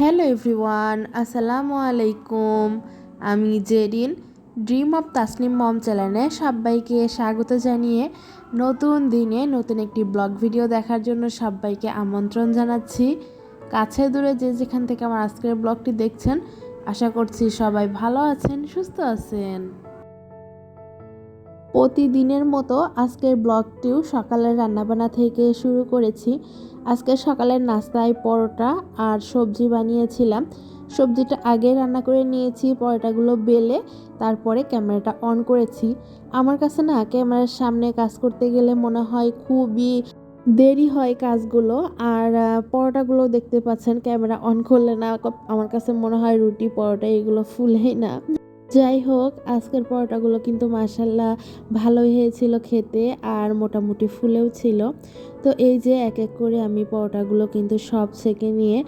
Hello everyone আসসালামু আলাইকুম আমি Jerin dream of Taslim mom চ্যানেলে সবাইকে স্বাগত জানিয়ে নতুন দিনে নতুন একটি ব্লগ ভিডিও দেখার জন্য সবাইকে আমন্ত্রণ জানাচ্ছি। কাছে দূরে যে যেখান থেকে আমার আজকের ব্লগটি দেখছেন, আশা করছি সবাই ভালো আছেন, সুস্থ আছেন। প্রতিদিনের মতো আজকের ব্লগটিও সকালের রান্নাবান্না থেকে শুরু করেছি। আজকে সকালের নাস্তায় পরোটা আর সবজি বানিয়েছিলাম। সবজিটা আগে রান্না করে নিয়েছি, পরোটাগুলো বেলে তারপরে ক্যামেরাটা অন করেছি। আমার কাছে না ক্যামেরার সামনে কাজ করতে গেলে মনে হয় খুবই দেরি হয় কাজগুলো আর পরোটাগুলো দেখতে পাচ্ছেন ক্যামেরা অন করলে না, আমার কাছে মনে হয় রুটি, পরোটা এগুলো ফুলেই না। যাই হোক আজকের পরোটাগুলো কিন্তু মাসাল্লাহ ভালোই হয়েছিল খেতে আর মোটামুটি ফুলেও ছিল। তো এই যে এক এক করে আমি পরোটাগুলো কিন্তু সব ছেঁকে নিয়ে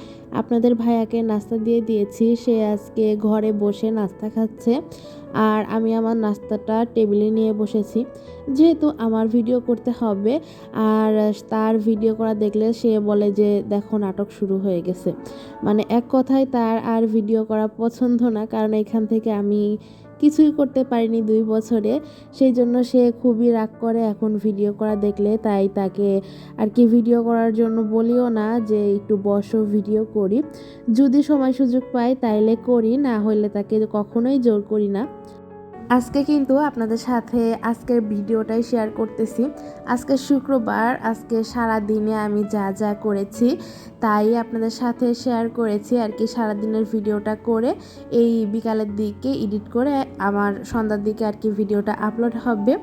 আপনাদের ভাইয়াকে নাস্তা দিয়ে দিয়েছি। সে আজকে ঘরে বসে নাস্তা খাচ্ছে আর আমি আমার নাস্তাটা টেবিলে নিয়ে বসেছি। যেহেতু আমার ভিডিও করতে হবে আর তার ভিডিও করা দেখলে সে বলে যে, দেখো, নাটক শুরু হয়ে গেছে। মানে এক কথায় তার আর ভিডিও করা পছন্দ না, কারণ এখান থেকে আমি কিছুই করতে পারিনি দুই বছরে। সেই জন্য সে খুবই রাগ করে এখন ভিডিও করা দেখলে। তাই তাকে আর কি ভিডিও করার জন্য বলিও না যে একটু বসো ভিডিও করি। যদি সময় সুযোগ পাই তাইলে করি, না হলে তাকে কখনোই জোর করি না। আজকে কিন্তু আপনাদের সাথে আজকের ভিডিওটাই শেয়ার করতেছি। আজকে শুক্রবার, আজকে সারা দিনে আমি যা যা করেছি তাই আপনাদের সাথে শেয়ার করেছি আর কি সারাদিনের ভিডিওটা করে। এই বিকালের দিকে এডিট করে আমার সন্ধ্যার দিকে আর কি ভিডিওটা আপলোড হবে।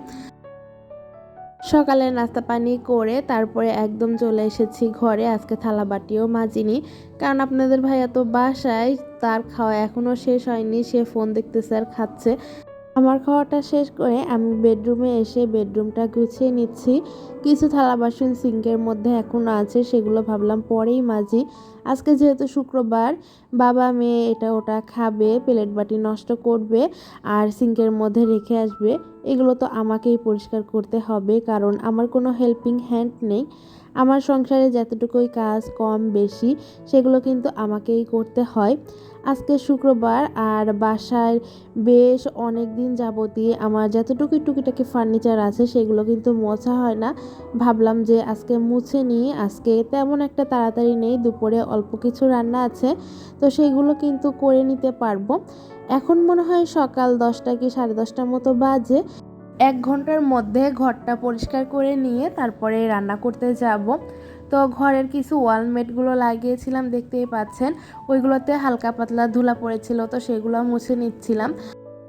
সকালে নাস্তা পানি করে তারপরে একদম চলে এসেছি ঘরে। আজকে থালা বাটিও মাজিনি। কারণ আপনাদের ভাইয়া তো বাসায়, তার খাওয়া এখনও শেষ হয়নি, সে ফোন দেখতেছে আর খাচ্ছে। আমার খাওয়াটা শেষ করে আমি বেডরুমে এসে বেডরুমটা গুছিয়ে নিচ্ছি। কিছু থালা বাসন সিঙ্কের মধ্যে এখনও আছে, সেগুলো ভাবলাম পরেই মাঝি আজকে যেহেতু শুক্রবার, বাবা, মেয়ে, এটা ওটা খাবে, প্লেট বাটি নষ্ট করবে আর সিঙ্কের মধ্যে রেখে আসবে। এগুলো তো আমাকেই পরিষ্কার করতে হবে, কারণ আমার কোনো হেল্পিং হ্যান্ড নেই। আমার সংসারে যতটুকুই কাজ কম, বেশি, সেগুলো কিন্তু আমাকেই করতে হয়। আজকে শুক্রবার আর বাসায় বেশ অনেক দিন যাবতীয় আমার যতটুকু টুকিটাকি ফার্নিচার আছে, সেগুলো কিন্তু মোছা হয় না। ভাবলাম যে আজকে মুছে নিই, আজকে তেমন একটা তাড়াতাড়ি নেই, দুপুরে অল্প কিছু রান্না আছে, তো সেগুলো কিন্তু করে নিতে পারব। এখন মনে হয় সকাল দশটা কি সাড়ে দশটার মতো বাজে। এক ঘণ্টার মধ্যে ঘরটা পরিষ্কার করে নিয়ে তারপরে রান্না করতে যাব। তো ঘরের কিছু ওয়ালমেটগুলো লাগিয়েছিলাম, দেখতেই পাচ্ছেন। ওইগুলোতে হালকা পাতলা ধুলা পড়েছিল, তো সেগুলো মুছে নিচ্ছিলাম।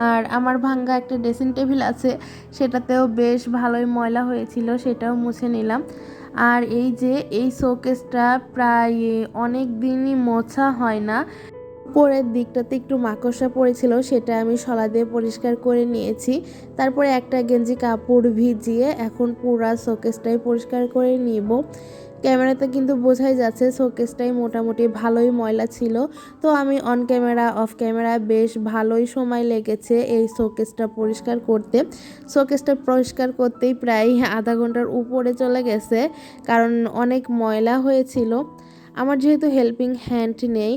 আর আমার ভাঙ্গা একটা ড্রেসিং টেবিল আছে, সেটাতেও বেশ ভালোই ময়লা হয়েছিল, সেটাও মুছে নিলাম। আর এই যে এই শোকেসটা প্রায় অনেক দিনই মোছা হয় না উপরের দিকটাতে একটু মাকড়সা পড়েছিল, সেটা আমি শলা দিয়ে পরিষ্কার করে নিয়েছি। তারপরে একটা গেঞ্জি কাপড় ভিজিয়ে এখন পুরা শোকেসটাই পরিষ্কার করে নিব। ক্যামেরাতে কিন্তু বোঝাই যাচ্ছে শোকেসটাই মোটামুটি ভালোই ময়লা ছিল। তো আমি অন ক্যামেরা অফ ক্যামেরা বেশ ভালোই সময় লেগেছে এই শোকেসটা পরিষ্কার করতে। শোকেসটা পরিষ্কার করতেই প্রায় আধা ঘণ্টার উপরে চলে গেছে, কারণ অনেক ময়লা হয়েছিল। আমার যেহেতু হেল্পিং হ্যান্ড নেই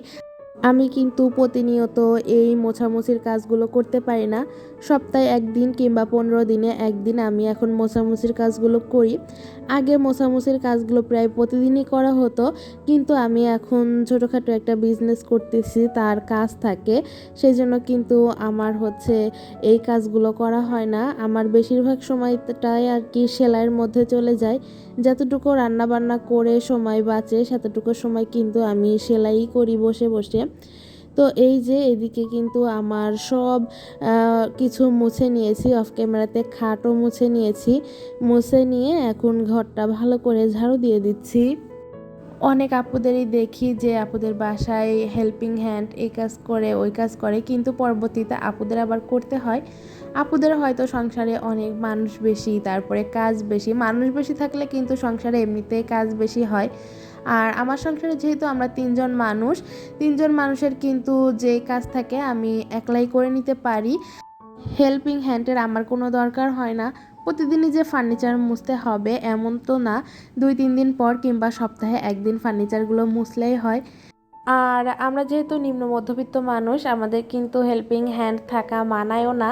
আমি কিন্তু প্রতিনিয়ত এই মোছামুছির কাজগুলো করতে পারি না। সপ্তাহে একদিন কিংবা পনেরো দিনে একদিন আমি এখন মোছামুছির কাজগুলো করি। আগে মোছামুছির কাজগুলো প্রায় প্রতিদিনই করা হতো, কিন্তু আমি এখন ছোটোখাটো একটা বিজনেস করতেছি, তার কাজ থাকে। সেই জন্য কিন্তু আমার হচ্ছে এই কাজগুলো করা হয় না। আমার বেশিরভাগ সময়টাই আর কি সেলাইয়ের মধ্যে চলে যায়। যতটুকু রান্নাবান্না করে সময় বাঁচে, সেতটুকু সময় কিন্তু আমি সেলাই করি বসে বসে। তো এই যে এদিকে কিন্তু আমার সব কিছু মুছে নিয়েছি অফ ক্যামেরাতে খাটও মুছে নিয়েছি। মুছে নিয়ে এখন ঘরটা ভালো করে ঝাড়ু দিয়ে দিচ্ছি। অনেক আপুদেরই দেখি যে আপুদের বাসায় হেল্পিং হ্যান্ড এই কাজ করে, ওই কাজ করে, কিন্তু পরবর্তীতে আপুদের আবার করতে হয়। আপুদের হয়তো সংসারে অনেক মানুষ বেশি, তারপরে কাজ বেশি। মানুষ বেশি থাকলে কিন্তু সংসারে এমনিতেই কাজ বেশি হয়। আর আমার সংসারে যেহেতু আমরা তিনজন মানুষ, তিনজন মানুষের কিন্তু যে কাজ থাকে আমি একলাই করে নিতে পারি। হেল্পিং হ্যান্ডের আমার কোনো দরকার হয় না। প্রতিদিনই যে ফার্নিচার মুছতে হবে এমন তো না। দুই, তিন দিন পর কিংবা সপ্তাহে একদিন ফার্নিচারগুলো মুছলেই হয়। আর আমরা যেহেতু নিম্ন মধ্যবিত্ত মানুষ, আমাদের কিন্তু হেল্পিং হ্যান্ড থাকা মানায়ও না।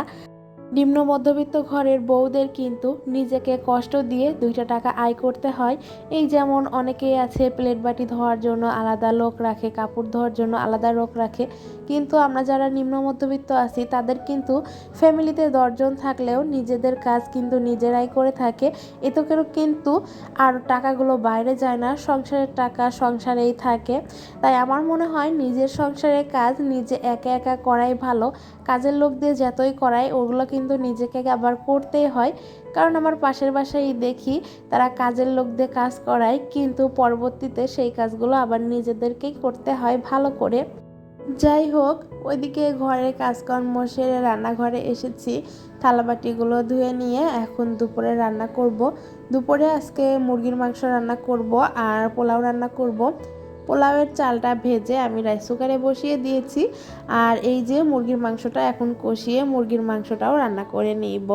নিম্ন মধ্যবিত্ত ঘরের বউদের কিন্তু নিজেকে কষ্ট দিয়ে দুইটা টাকা আয় করতে হয়। এই যেমন অনেকেই আছে, প্লেট বাটি ধোয়ার জন্য আলাদা লোক রাখে, কাপড় ধোয়ার জন্য আলাদা লোক রাখে। কিন্তু আমরা যারা নিম্ন মধ্যবিত্ত আছি, তাদের কিন্তু ফ্যামিলিতে দশজন থাকলেও নিজেদের কাজ কিন্তু নিজেরাই করে থাকে। এতে করে কিন্তু আর টাকাগুলো বাইরে যায় না, সংসারের টাকা সংসারেই থাকে। তাই আমার মনে হয় নিজের সংসারের কাজ নিজে একা একা করাই ভালো। কাজের লোক দিয়ে যতই করায় ওগুলো কিন্তু নিজেকে আবার করতেই হয়। কারণ আমার পাশের বাসায় দেখি তারা কাজের লোক দিয়ে কাজ করায়, কিন্তু পরবর্তীতে সেই কাজগুলো আবার নিজেদেরকেই করতে হয় ভালো করে। যাই হোক, ওইদিকে ঘরের কাজকর্ম সেরে রান্নাঘরে এসেছি। থালাবাটিগুলো ধুয়ে নিয়ে এখন দুপুরে রান্না করব। দুপুরে আজকে মুরগির মাংস রান্না করব আর পোলাও রান্না করব। পোলাওয়ের চালটা ভেজে আমি রাইস কুকারে বসিয়ে দিয়েছি। আর এই যে মুরগির মাংসটা এখন কষিয়ে মুরগির মাংসটাও রান্না করে নিব।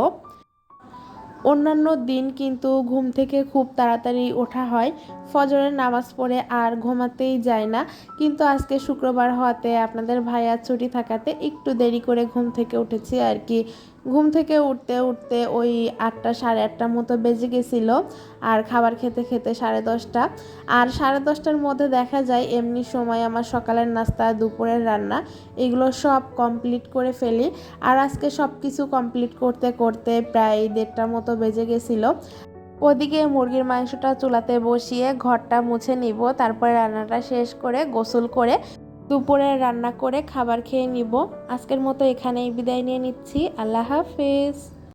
অন্যান্য দিন কিন্তু ঘুম থেকে খুব তাড়াতাড়ি ওঠা হয়। ফজরের নামাজ পড়ে আর ঘুমাতেই যায় না। কিন্তু আজকে শুক্রবার হওয়াতে আপনাদের ভাইয়া ছুটি থাকাতে একটু দেরি করে ঘুম থেকে উঠেছি আর কি। ঘুম থেকে উঠতে উঠতে ওই আটটা, সাড়ে আটটার মতো বেজে গেছিল আর খাবার খেতে খেতে সাড়ে দশটা। আর সাড়ে দশটার মধ্যে দেখা যায় এমনি সময় আমার সকালের নাস্তা, দুপুরের রান্না, এগুলো সব কমপ্লিট করে ফেলি। আর আজকে সব কিছু কমপ্লিট করতে করতে প্রায় দেড়টার মতো বেজে গেছিল। ওদিকে মুরগির মাংসটা চুলাতে বসিয়ে ঘরটা মুছে নিব, তারপরে রান্নাটা শেষ করে গোসল করে দুপুরে রান্না করে খাবার খেয়ে নিব। আজকের মতো এখানেই বিদায় নিয়ে নিচ্ছি। আল্লাহ হাফেজ।